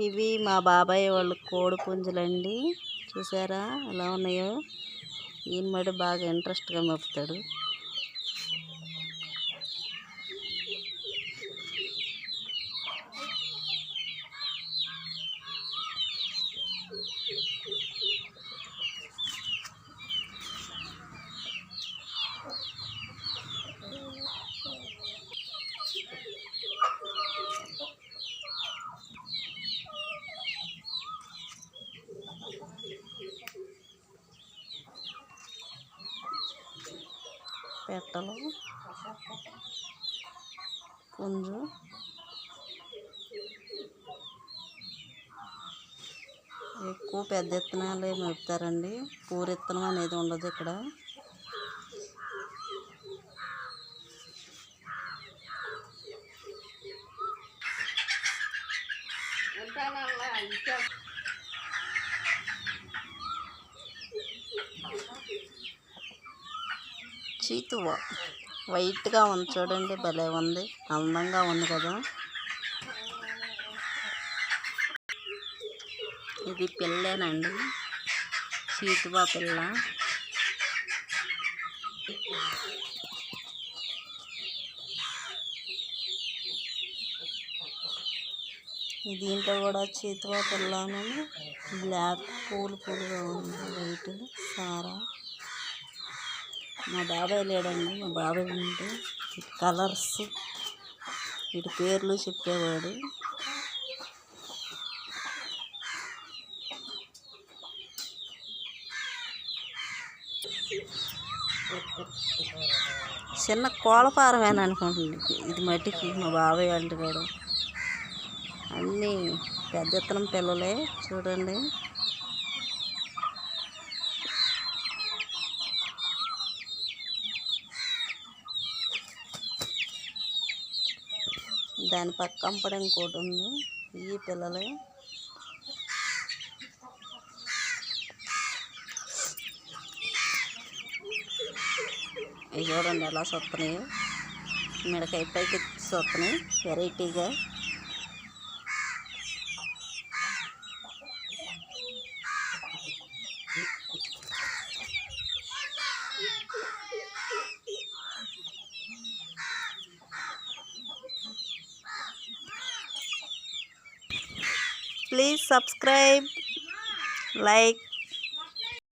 ఇవి మా బాబాయ్ వాళ్ళ కోడి పుంజులండి. చూసారా ఎలా ఉన్నాయో? ఈయన మడి బాగా ఇంట్రెస్ట్గా మెప్పుతాడు పెట్టలు. పుంజు ఎక్కువ పెద్ద విత్తనాలే మెపుతారండి. పూర విత్తనం అనేది ఉండదు ఇక్కడ. చీతువ వైట్గా ఉంది చూడండి భలే ఉంది. అందంగా ఉంది కదా. ఇది పిల్లేనండి. చీతువ పిల్ల. దీంట్లో కూడా చీతువ పిల్లను బ్లాక్ పూలు పూలుగా ఉంది. వైట్ సారా. మా బాబాయ్ లేడండి. మా బాబాయ్ ఉంటే కలర్స్. వీటి పేర్లు చెప్పేవాడు. చిన్న కోళ్ళపారమేనా అనుకుంటుంది ఇది మట్టికి మా బాబాయ్ వాళ్ళ కూడా అన్నీ పెద్ద ఎత్తనం పిల్లలే. చూడండి. దాని పక్క కంపడం ఇంకోటి ఉంది. ఈ పిల్లలు. ఇవి చూడండి ఎలా సొత్తనాయి మిడకాయ పైకి సొత్తనాయి వెరైటీగా. Please subscribe, like,